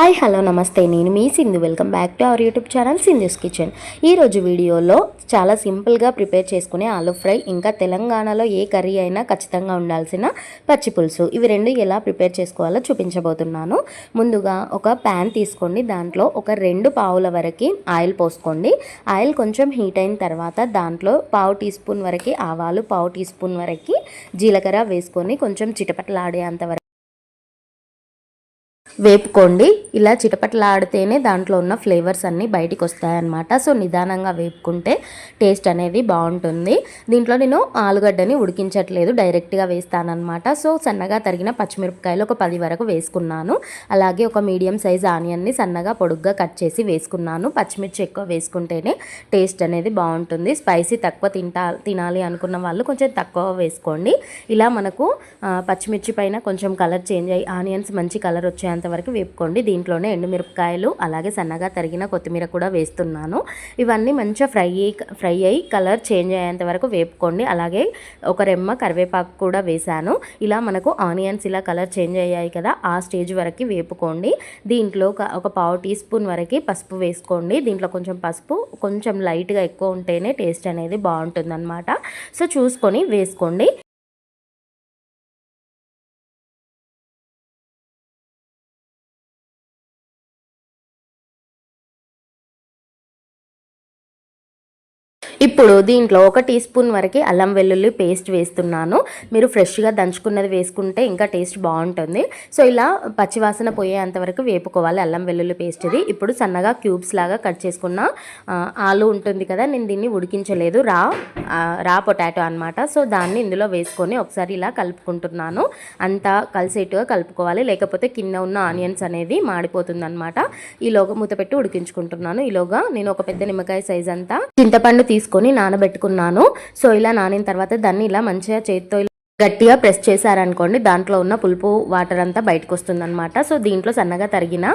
Hi hello నమస్తే. నేను మీ Sindhu. Welcome back to our YouTube channel Sindhu's kitchen. ఈరోజు వీడియోలో చాలా సింపుల్గా ప్రిపేర్ చేసుకునే ఆలూ ఫ్రై ఇంకా తెలంగాణలో ఏ కర్రీ అయినా ఖచ్చితంగా ఉండాల్సిన పచ్చి పులుసు. ఇవి రెండు ఎలా ప్రిపేర్ చేసుకోవాలో చూపించబోతున్నాను. ముందుగా ఒక ప్యాన్ తీసుకోండి. దాంట్లో ఒక రెండు పావుల వరకు ఆయిల్ పోసుకోండి. ఆయిల్ కొంచెం హీట్ అయిన తర్వాత దాంట్లో పావు టీ స్పూన్ వరకు ఆవాలు పావు టీ స్పూన్ వరకు జీలకర్ర వేసుకొని కొంచెం చిటపటలాడేంత వరకు వేపుకోండి. ఇలా చిటపటలాడితేనే దాంట్లో ఉన్న ఫ్లేవర్స్ అన్నీ బయటికి వస్తాయన్నమాట సో నిదానంగా వేపుకుంటే టేస్ట్ అనేది బాగుంటుంది. దీంట్లో నేను ఆలుగడ్డని ఉడికించట్లేదు. డైరెక్ట్గా వేస్తానన్నమాట. సో సన్నగా తరిగిన పచ్చిమిరపకాయలు ఒక పది వరకు వేసుకున్నాను. అలాగే ఒక మీడియం సైజ్ ఆనియన్ని సన్నగా పొడుగ్గా కట్ చేసి వేసుకున్నాను. పచ్చిమిర్చి ఎక్కువ వేసుకుంటేనే టేస్ట్ అనేది బాగుంటుంది. స్పైసీ తక్కువ తింటా తినాలి అనుకున్న వాళ్ళు కొంచెం తక్కువ వేసుకోండి. ఇలా మనకు పచ్చిమిర్చి పైన కొంచెం కలర్ చేంజ్ అయ్యి ఆనియన్స్ మంచి కలర్ వచ్చేంత వరకు వేపుకోండి. దీంట్లోనే ఎండుమిరపకాయలు అలాగే సన్నగా తరిగిన కొత్తిమీర కూడా వేస్తున్నాను. ఇవన్నీ మంచిగా ఫ్రై ఫ్రై అయ్యి కలర్ చేంజ్ అయ్యేంత వరకు వేపుకోండి. అలాగే ఒక రెమ్మ కరివేపాకు కూడా వేశాను. ఇలా మనకు ఆనియన్స్ ఇలా కలర్ చేంజ్ అయ్యాయి కదా ఆ స్టేజ్ వరకు వేపుకోండి. దీంట్లో ఒక పావు టీ స్పూన్ వరకు పసుపు వేసుకోండి. దీంట్లో కొంచెం పసుపు కొంచెం లైట్గా ఎక్కువ ఉంటేనే టేస్ట్ అనేది బాగుంటుందన్నమాట. సో చూసుకొని వేసుకోండి. ఇప్పుడు దీంట్లో ఒక టీ స్పూన్ వరకు అల్లం వెల్లుల్లి పేస్ట్ వేస్తున్నాను. మీరు ఫ్రెష్గా దంచుకున్నది వేసుకుంటే ఇంకా టేస్ట్ బాగుంటుంది. సో ఇలా పచ్చివాసన పోయేంత వరకు వేపుకోవాలి అల్లం వెల్లుల్లి పేస్ట్ ఇది. ఇప్పుడు సన్నగా క్యూబ్స్ లాగా కట్ చేసుకున్న ఆలు ఉంటుంది కదా నేను దీన్ని ఉడికించలేదు. రా రా పొటాటో అనమాట సో దాన్ని ఇందులో వేసుకొని ఒకసారి ఇలా కలుపుకుంటున్నాను. అంతా కలిసేట్టుగా కలుపుకోవాలి. లేకపోతే కింద ఉన్న ఆనియన్స్ అనేది మాడిపోతుందనమాట ఈలోగా మూత పెట్టి ఉడికించుకుంటున్నాను. ఈలోగా నేను ఒక పెద్ద నిమ్మకాయ సైజ్ అంతా చింతపండు తీసుకొని నానబెట్టుకున్నాను. సో ఇలా నానిన తర్వాత దాన్ని ఇలా మంచిగా చేతితో గట్టిగా ప్రెస్ చేశారనుకోండి దాంట్లో ఉన్న పులుపు వాటర్ అంతా బయటకు వస్తుందన్నమాట సో దీంట్లో సన్నగా తరిగిన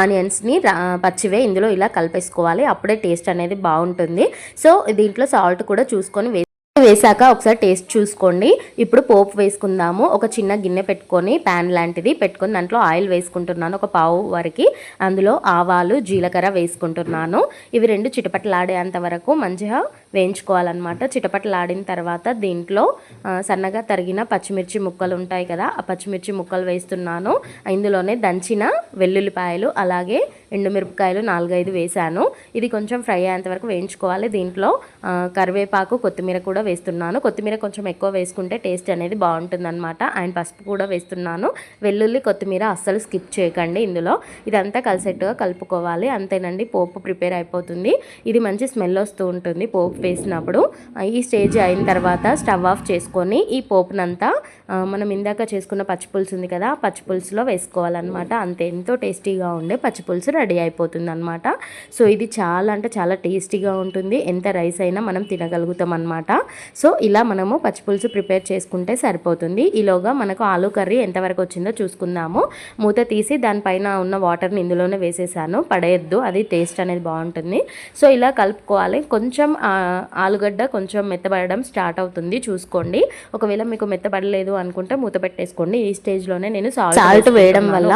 ఆనియన్స్ని పచ్చివే ఇందులో ఇలా కలిపేసుకోవాలి. అప్పుడే టేస్ట్ అనేది బాగుంటుంది. సో దీంట్లో సాల్ట్ కూడా చూసుకొని వేసాక ఒకసారి టేస్ట్ చూసుకోండి. ఇప్పుడు పోపు వేసుకుందాము. ఒక చిన్న గిన్నె పెట్టుకొని ప్యాన్ లాంటిది పెట్టుకొని దాంట్లో ఆయిల్ వేసుకుంటున్నాను. ఒక పావు వరకు. అందులో ఆవాలు జీలకర్ర వేసుకుంటున్నాను. ఇవి రెండు చిటపటలాడేంత వరకు మంచిగా వేయించుకోవాలన్నమాట. చిటపటలాడిన తర్వాత దీంట్లో సన్నగా తరిగిన పచ్చిమిర్చి ముక్కలు ఉంటాయి కదా ఆ పచ్చిమిర్చి ముక్కలు వేస్తున్నాను. ఇందులోనే దంచిన వెల్లుల్లిపాయలు అలాగే ఎండుమిరపకాయలు నాలుగైదు వేశాను. ఇది కొంచెం ఫ్రై అయ్యేంత వరకు వేయించుకోవాలి. దీంట్లో కరివేపాకు కొత్తిమీర కూడా వేస్తున్నాను. కొత్తిమీర కొంచెం ఎక్కువ వేసుకుంటే టేస్ట్ అనేది బాగుంటుందన్నమాట. అండ్ పసుపు కూడా వేస్తున్నాను. వెల్లుల్లి కొత్తిమీర అస్సలు స్కిప్ చేయకండి ఇందులో. ఇదంతా కలిసేట్టుగా కలుపుకోవాలి. అంతేనండి పోపు ప్రిపేర్ అయిపోతుంది. ఇది మంచి స్మెల్ వస్తూ ఉంటుంది పోపు వేసినప్పుడు. ఈ స్టేజ్ అయిన తర్వాత స్టవ్ ఆఫ్ చేసుకొని ఈ పోపునంతా మనం ఇందాక చేసుకున్న పచ్చిపులుసు ఉంది కదా పచ్చిపులుసులో వేసుకోవాలన్నమాట. అంతే ఎంతో టేస్టీగా ఉండే పచ్చిపులుసు రెడీ అయిపోతుంది అనమాట సో ఇది చాలా అంటే చాలా టేస్టీగా ఉంటుంది. ఎంత రైస్ అయినా మనం తినగలుగుతాం అనమాట సో ఇలా మనము పచ్చిపులుసు ప్రిపేర్ చేసుకుంటే సరిపోతుంది. ఈలోగా మనకు ఆలూ కర్రీ ఎంతవరకు వచ్చిందో చూసుకుందాము. మూత తీసి దానిపైన ఉన్న వాటర్ని ఇందులోనే వేసేసాను. పడేయద్దు అది టేస్ట్ అనేది బాగుంటుంది. సో ఇలా కలుపుకోవాలి. కొంచెం ఆలుగడ్డ కొంచెం మెత్తబడడం స్టార్ట్ అవుతుంది చూసుకోండి. ఒకవేళ మీకు మెత్తబడలేదు అనుకుంటే మూత పెట్టేసుకోండి. ఈ స్టేజ్లోనే నేను సాల్ట్ వేయడం వల్ల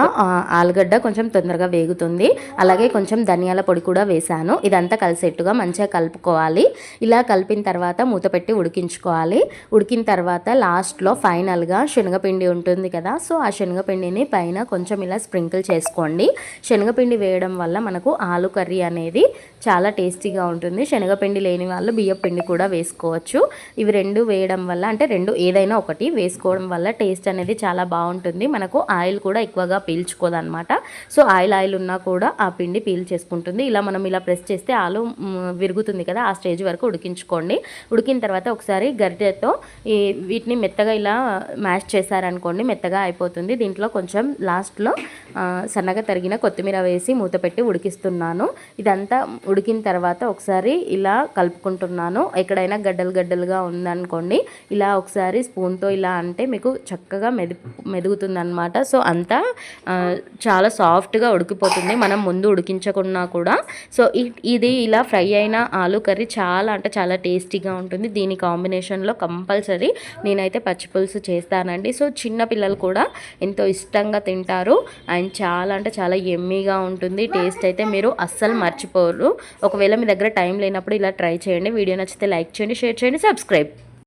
ఆలుగడ్డ కొంచెం తొందరగా వేగుతుంది. అలాగే కొంచెం ధనియాల పొడి కూడా వేసాను ఇదంతా కలిసేట్టుగా మంచిగా కలుపుకోవాలి. ఇలా కలిపిన తర్వాత మూత పెట్టి ఉడికించుకోవాలి. ఉడికిన తర్వాత లాస్ట్లో ఫైనల్గా శనగపిండి ఉంటుంది కదా సో ఆ శనగపిండిని పైన కొంచెం ఇలా స్ప్రింకిల్ చేసుకోండి. శనగపిండి వేయడం వల్ల మనకు ఆలు కర్రీ అనేది చాలా టేస్టీగా ఉంటుంది. శనగపిండి లేని వాళ్ళు బియ్య పిండి కూడా వేసుకోవచ్చు. ఇవి రెండు వేయడం వల్ల అంటే రెండు ఏదైనా ఒకటి వేసుకోవడం వల్ల టేస్ట్ అనేది చాలా బాగుంటుంది. మనకు ఆయిల్ కూడా ఎక్కువగా పీల్చుకోదనమాట. సో ఆయిల్ ఆయిల్ ఉన్నా కూడా ఆ పిండి పీల్ చేసుకుంటుంది. ఇలా మనం ఇలా ప్రెస్ చేస్తే ఆలు విరుగుతుంది కదా ఆ స్టేజ్ వరకు ఉడికించుకోండి. ఉడికిన తర్వాత తర్వాత ఒకసారి గరిటెతో ఈ వీటిని మెత్తగా ఇలా మ్యాష్ చేశారనుకోండి మెత్తగా అయిపోతుంది. దీంట్లో కొంచెం లాస్ట్లో సన్నగా తరిగిన కొత్తిమీర వేసి మూత పెట్టి ఉడికిస్తున్నాను. ఇదంతా ఉడికిన తర్వాత ఒకసారి ఇలా కలుపుకుంటున్నాను. ఎక్కడైనా గడ్డలు గడ్డలుగా ఉందనుకోండి ఇలా ఒకసారి స్పూన్తో ఇలా అంటే మీకు చక్కగా మెదుగుతుంది మెదుగుతుందనమాట సో అంతా చాలా సాఫ్ట్గా ఉడికిపోతుంది. మనం ముందు ఉడికించకున్నా కూడా. సో ఇది ఇలా ఫ్రై అయిన ఆలు కర్రీ చాలా అంటే చాలా టేస్టీగా ఉంటుంది. దీని కాంబినేషన్లో కంపల్సరీ నేనైతే పచ్చి పులుసు చేస్తానండి. సో చిన్న పిల్లలు కూడా ఎంతో ఇష్టంగా తింటారు. అండ్ చాలా అంటే చాలా ఎమ్మీగా ఉంటుంది. టేస్ట్ అయితే మీరు అస్సలు మర్చిపోరు. ఒకవేళ మీ దగ్గర టైం లేనప్పుడు ఇలా ట్రై చేయండి. వీడియో నచ్చితే లైక్ చేయండి షేర్ చేయండి సబ్స్క్రైబ్.